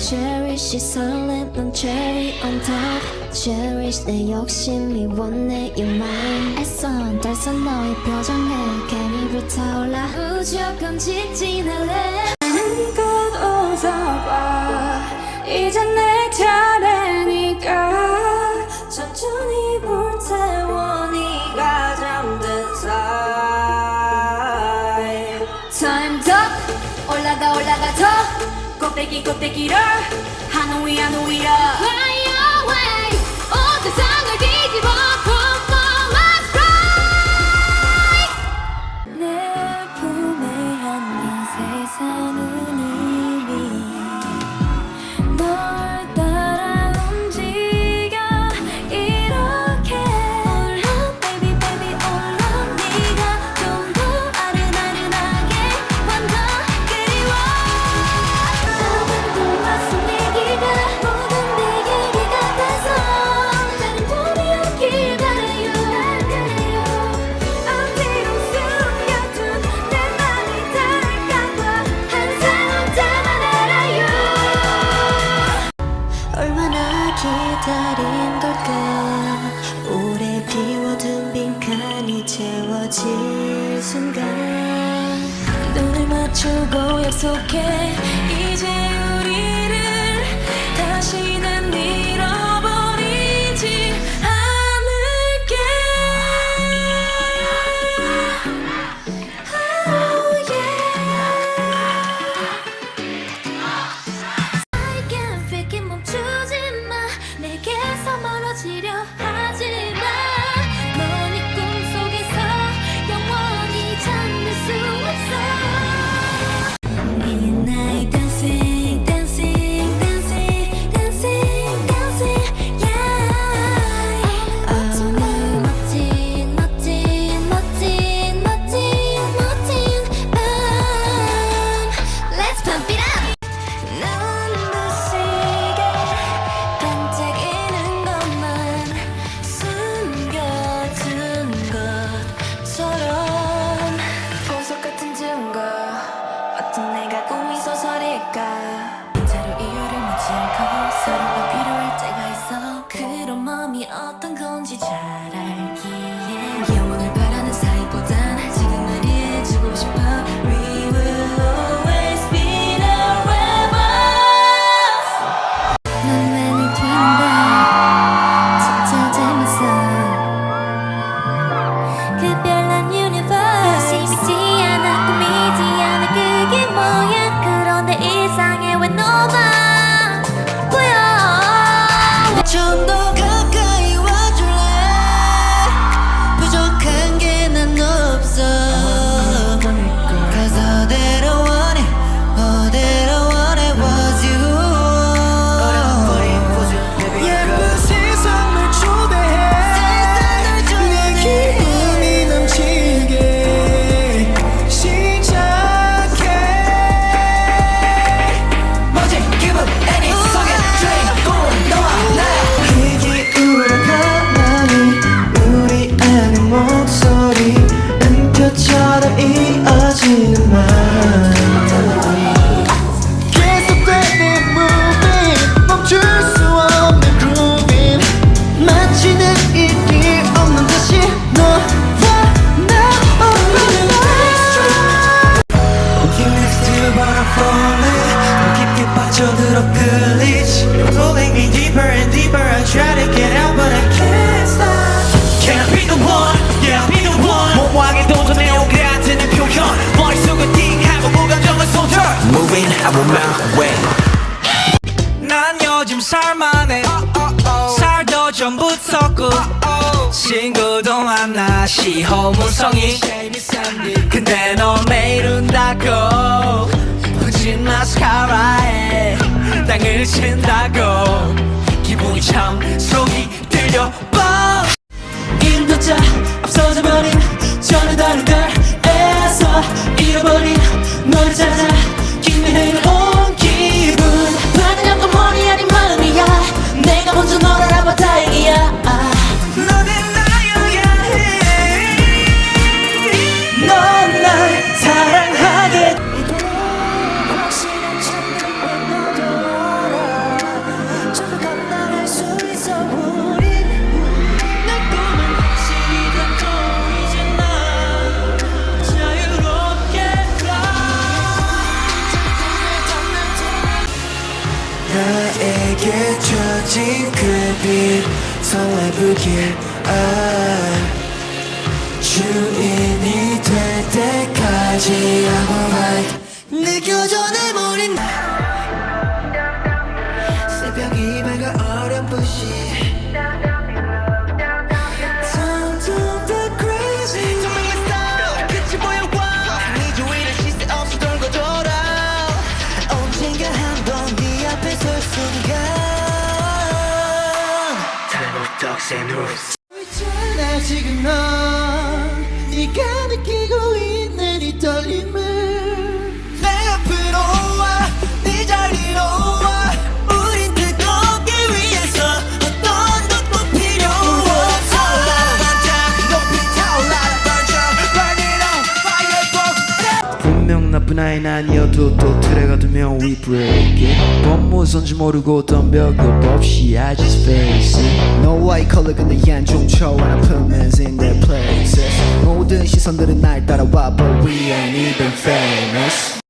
Cherish 이 설렘 넌 cherry on top. Cherish 내 욕심이 원해 your mind 애써 달서 너의 표정에 괜히 불타올라. 우주건 직진할래. 나는 곧 웃어봐. 이제 내 차례니까. 천천히 불태워 네가 잠든 사이. Time's up 올라가 올라가 더 껍데기 껍데기를 한우이한우이야 맞추고 약속해. 친구 동안 나 시호문성이 근데 너 매일 운다고 푸진 마스카라에 땅을 친다고 기분이 참 속이 들려 뻥! 인도차 없어져버린 전혀 다른 별 에서 나에게 젖은 그빛 설레불길. 아 주인이 될 때까지 I'm alright. 느껴져 내 머린 있잖아 지금 넌 네가 느끼고 있는 이 떨림을 내 앞으로 와 네 자리로 와. 우린 뜨겁게 위해서 어떤 것도 필요 없어. 반짝 높이 타올라 burn burn it on fire 분명 나쁜 아이는 아니어도 또 틀에 가두면 we break it 법무선지 모르고 덤벼급 없이 I just face it No white color 근데 얀좀 쳐 when I put men's in their places 모든 시선들은 날 따라와 but we ain't even famous